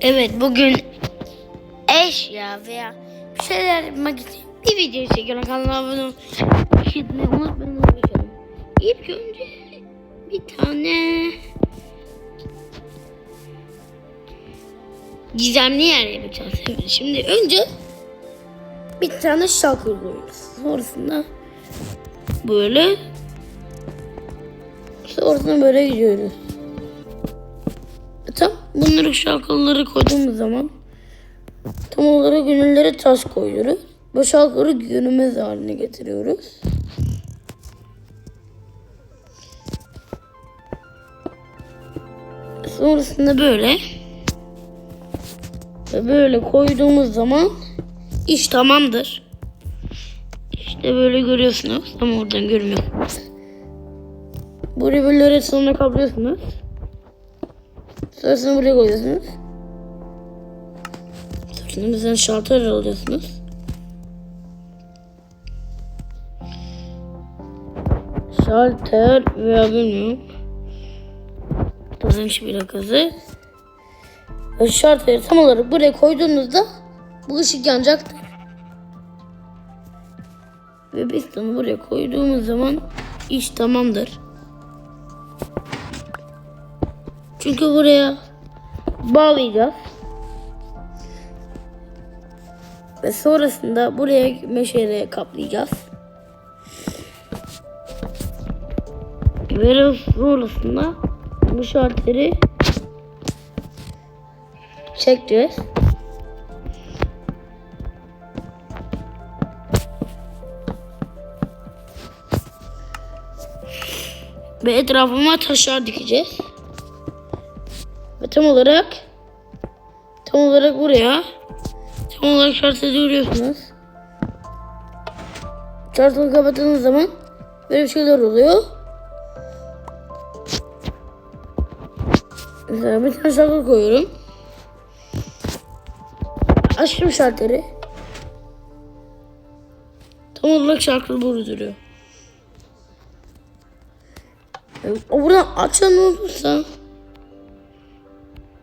Evet bugün eşya veya bir şeyler yapmak için bir video çekiyorum. Kanalıma abone olmayı unutmayın. İlk önce bir tane gizemli yer yapacağız. Şimdi önce bir tane şalkır koyuyoruz. Sonrasında böyle sonrasında böyle gidiyoruz. Tam bunları şalkaları koyduğumuz zaman tam olarak gönüllere taş koyuyoruz. Bu şalkaları günümüz haline getiriyoruz. Sonrasında böyle ve böyle koyduğumuz zaman iş tamamdır. İşte böyle görüyorsunuz ama oradan görmüyorsunuz. Burayı böyle sonuna kaplıyorsunuz. Sonrasını buraya koyuyorsunuz. Sonrasında mesela şalter alıyorsunuz. Şalter veya bilmiyorum. Kazanç dakikası. Ve şalteri tam olarak buraya koyduğunuzda bu ışık yanacaktır. Ve biz buraya koyduğumuz zaman iş tamamdır. Çünkü buraya bağlayacağız. Ve sonrasında buraya meşale kaplayacağız. Ve sonrasında bu şalteri çekeceğiz. Ve etrafıma taşlar dikeceğiz. Tam olarak tam olarak buraya tam olarak şartı görüyorsunuz. Şartını kapattığınız zaman böyle şeyler oluyor. Mesela bir tane şarkı koyuyorum. Açtım şartları. Tam olarak şarkı burada duruyor. O buradan açan olursa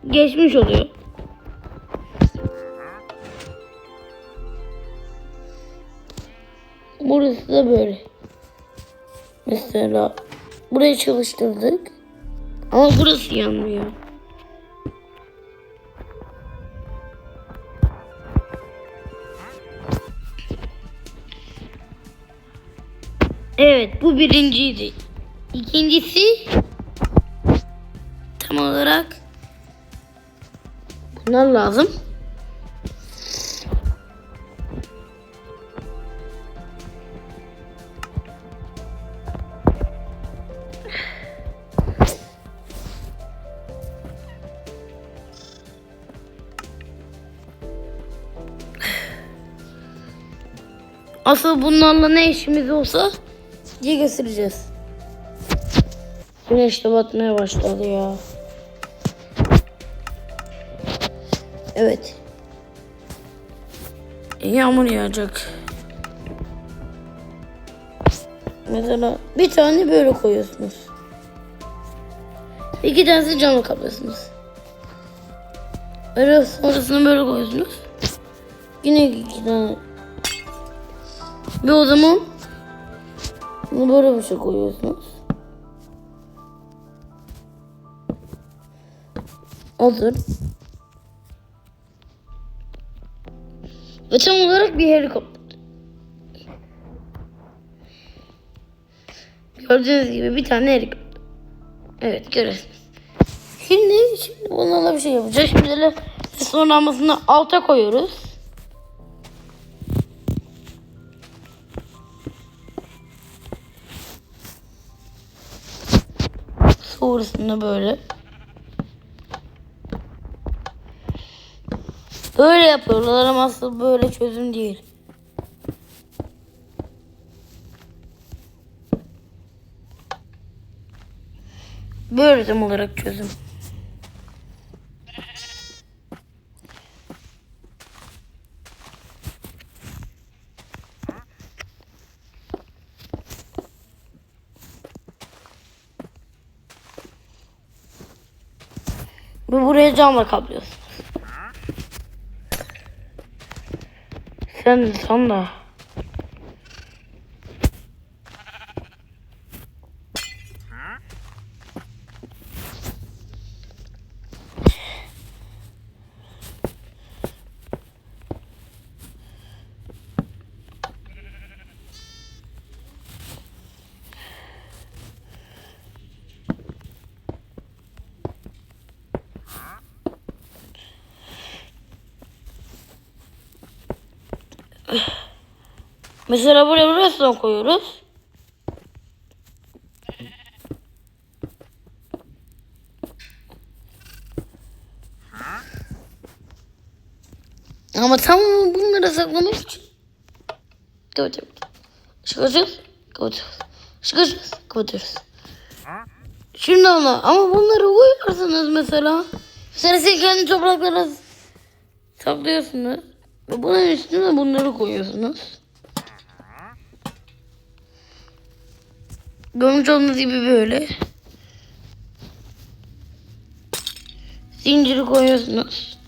geçmiş oluyor. Burası da böyle. Mesela burayı çalıştırdık. Ama burası yanmıyor. Evet bu birinciydi. İkincisi tam olarak bunlar lazım. Asıl bunlarla ne işimiz olsa diye göstereceğiz. Güneş de batmaya başladı ya. Evet. Yağmur yağacak. Mesela bir tane böyle koyuyorsunuz. İki tanesi camla kaplıyorsunuz. Böyle sonrasını böyle koyuyorsunuz. Yine iki tane. Ve o zaman bunu böyle bir şey koyuyorsunuz. Hazır. Ve tam olarak bir helikopter. Gördüğünüz gibi bir tane helikopter. Evet görüyorsunuz. Şimdi, şimdi bunlarla bir şey yapacağız. Şimdi de sonramasını alta koyuyoruz. Sonrasında böyle. Böyle yapıyorlar ama aslında böyle çözüm değil. Böyle tam olarak çözüm. Ve buraya camla kaplıyorsun. Sen san da. Mesela buraya burasına koyuyoruz. Ama tam bunları saklamak için. Kapatıyoruz. Çıkacağız. Kapatıyoruz. Çıkacağız. Kapatıyoruz. Şimdi ama ama bunları koyarsınız mesela. Mesela siz kendi topraklara saklıyorsunuz. Ve bunun üstüne bunları koyuyorsunuz. Görmüş olduğunuz gibi böyle. Zinciri koyuyorsunuz.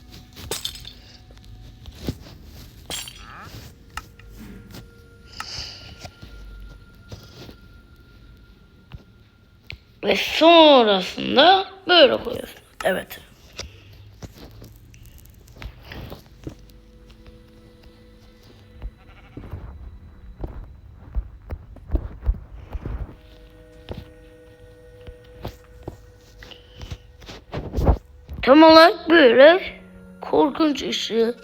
Ve sonrasında böyle koyuyorsunuz. Evet. Tam olarak böyle korkunç ışığı.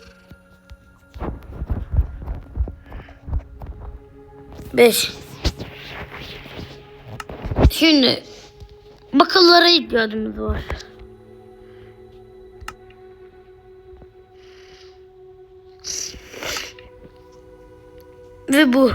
Beş. Şimdi bakıllara ihtiyacımız var. Ve bu.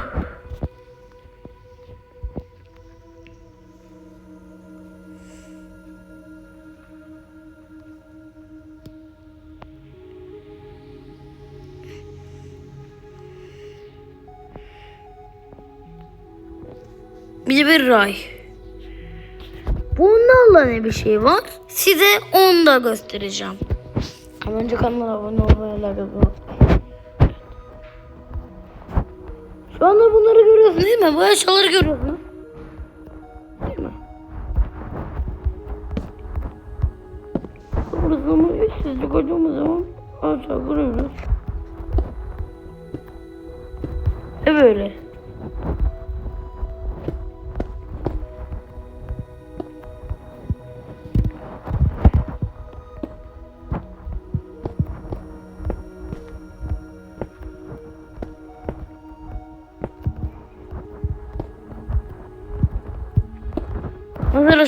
Bir ray. Bunlarla ne bir şey var? Size onu da göstereceğim. Ama önce kanala abone olmayı like Şu anda bunları görüyorsunuz değil mi? Bu eşyaları görüyorsunuz.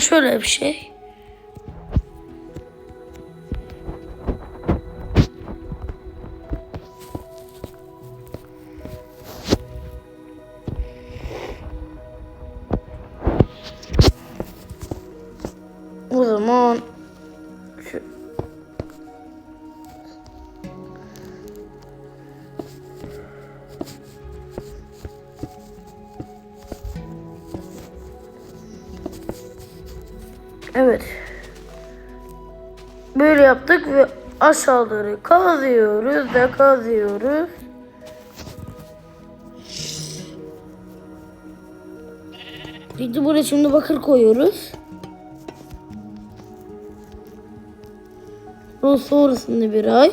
Şöyle bir şey. Aşağıları kazıyoruz da kazıyoruz. De buraya şimdi bakır koyuyoruz. O sonrasında bir ay.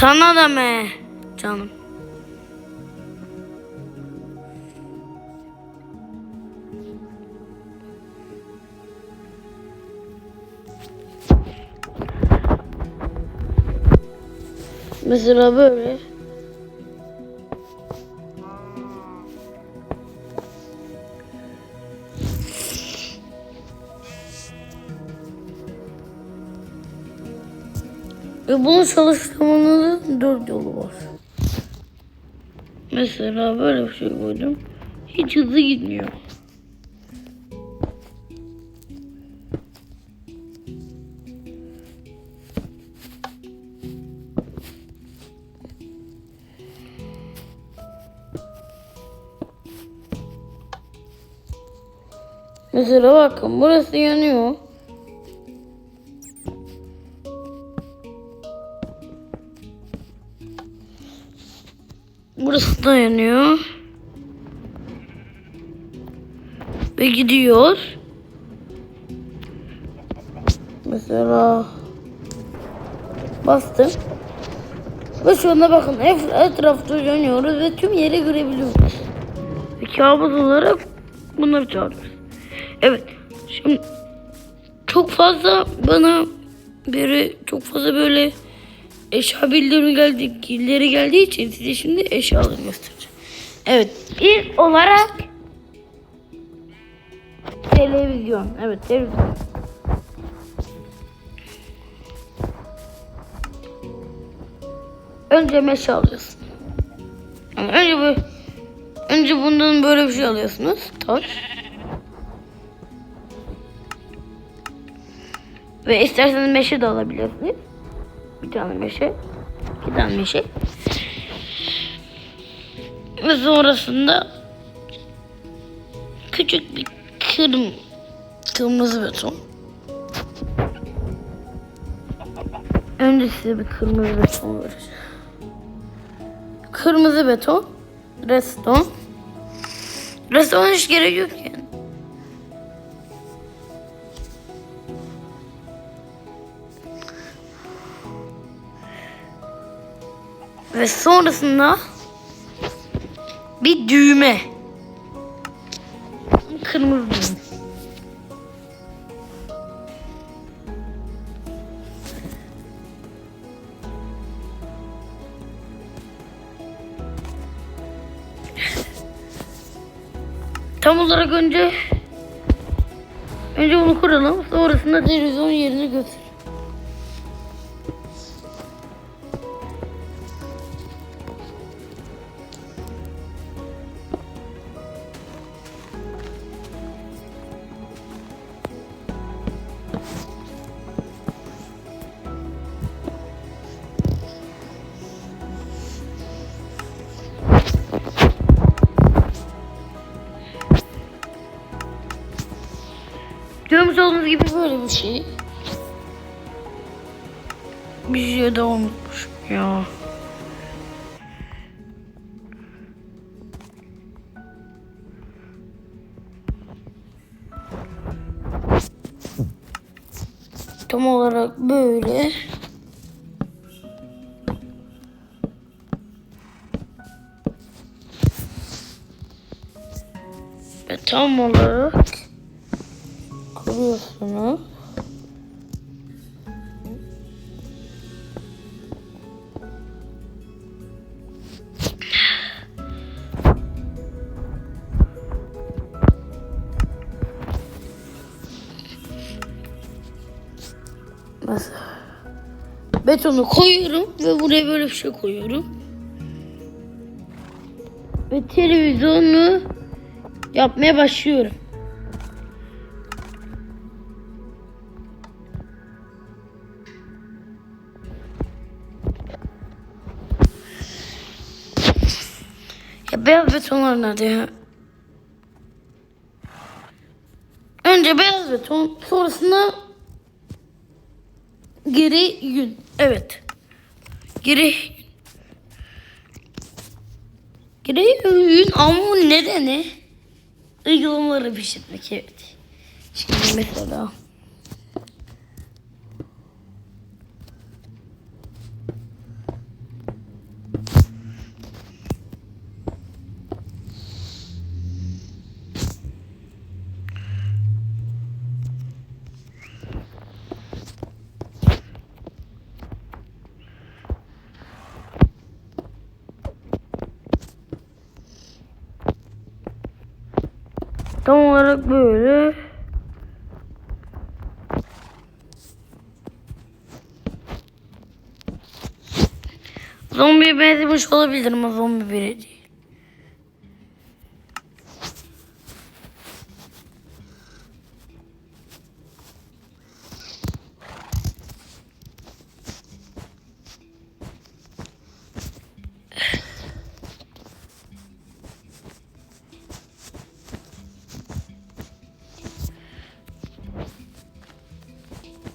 Sana da mı canım? Mesela böyle. Ve bunu çalıştırmanın dört yolu var. Mesela böyle bir şey koydum. Hiç hızlı gitmiyor. Mesela bakın burası yanıyor. Burası da yanıyor. Ve gidiyor. Mesela bastım. Ve şu anda bakın et- etrafta yanıyoruz ve tüm yeri görebiliyoruz. Ve kabus olarak bunları çağırıyoruz. Evet. Şimdi çok fazla bana biri çok fazla böyle eşya bildirimi geldi, ileri geldiği için size şimdi eşyaları göstereceğim. Evet. İlk olarak televizyon. Evet televizyon. Önce meşe alıyorsun. Yani önce bu önce bundan böyle bir şey alıyorsunuz. Taş. Ve isterseniz meşe de alabilirsiniz. Bir tane meşe. iki tane meşe. Ve sonrasında küçük bir kırm kırmızı beton. Önce size bir kırmızı beton vereceğim. Kırmızı beton. Reston. Reston hiç gerek yok. Ve sonrasında bir düğme. Kırmızı düğme. Tam olarak önce önce bunu kuralım. Sonrasında televizyon yerine götür. Görmüş olduğunuz gibi böyle bir şey. Bir şey daha unutmuşum ya. Tam olarak böyle. Ve tam olarak betonu koyuyorum ve buraya böyle bir şey koyuyorum. Ve televizyonu yapmaya başlıyorum. Ya beyaz betonlar nerede ya? Önce beyaz beton, sonrasında geri yün. Evet. Geri Geri yün ama nedeni uygulamaları pişirmek evet. Şimdi mesela Tam olarak böyle. Zombiye benzemiş olabilir ama zombi biri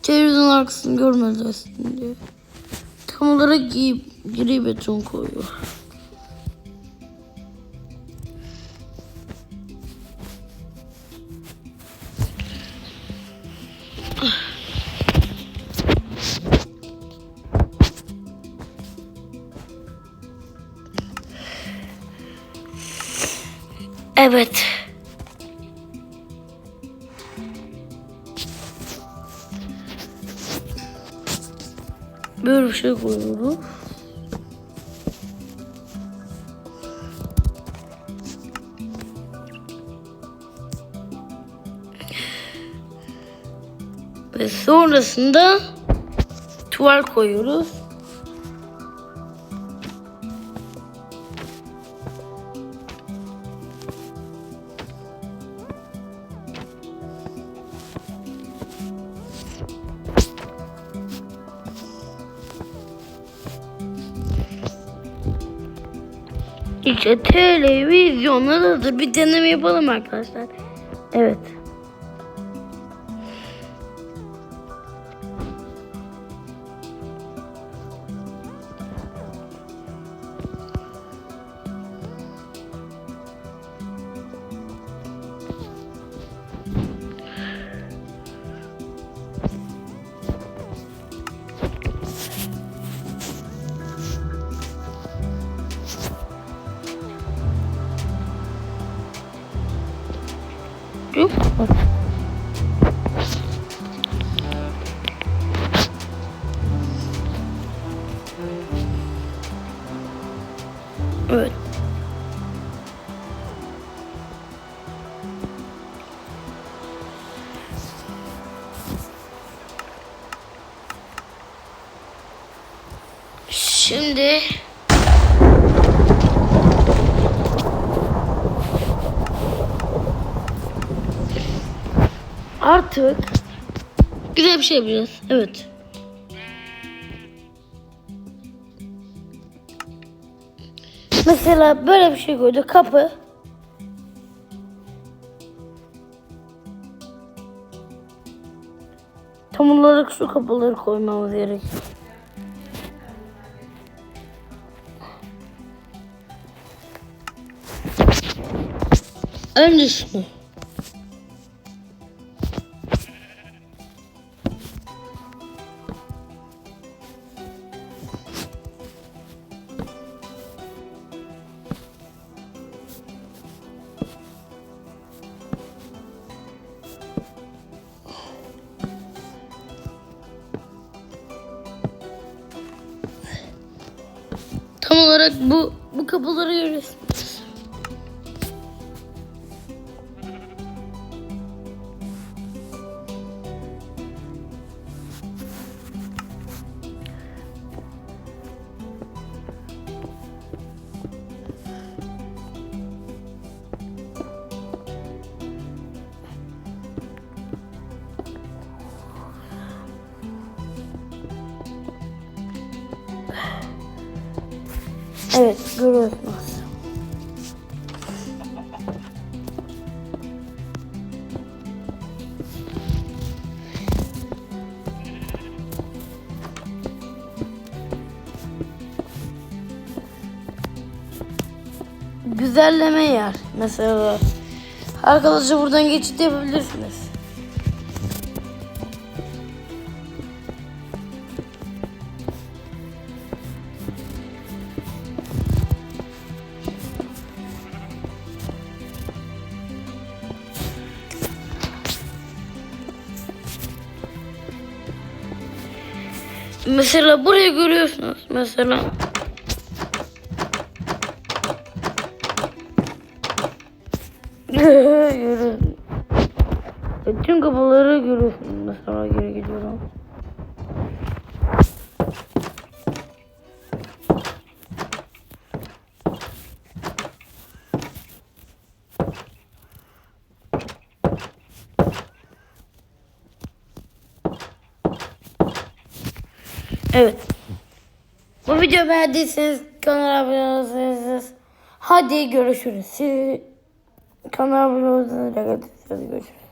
değil. arkasını görmezlersin diye. Tam olarak gri, gri beton koyuyor. Şey koyuyoruz. Ve sonrasında tuval koyuyoruz. Televizyonda da bir deneme yapalım arkadaşlar. Evet. Evet. Şimdi artık güzel bir şey yapacağız. Evet. Mesela böyle bir şey koydu. Kapı. Tam olarak şu kapıları koymamız gerekiyor. Önce şunu. Tam olarak bu bu kapıları görüyorsunuz. Güzelleme yer mesela. Arkadaşlar buradan geçit yapabilirsiniz. Mesela burayı görüyorsunuz mesela. Görün. Tüm kapıları görüyorsunuz mesela geri gidiyorum. Evet. Bu video beğendiyseniz kanala abone olursanız hadi görüşürüz. Siz kanala abone olursanız görüşürüz.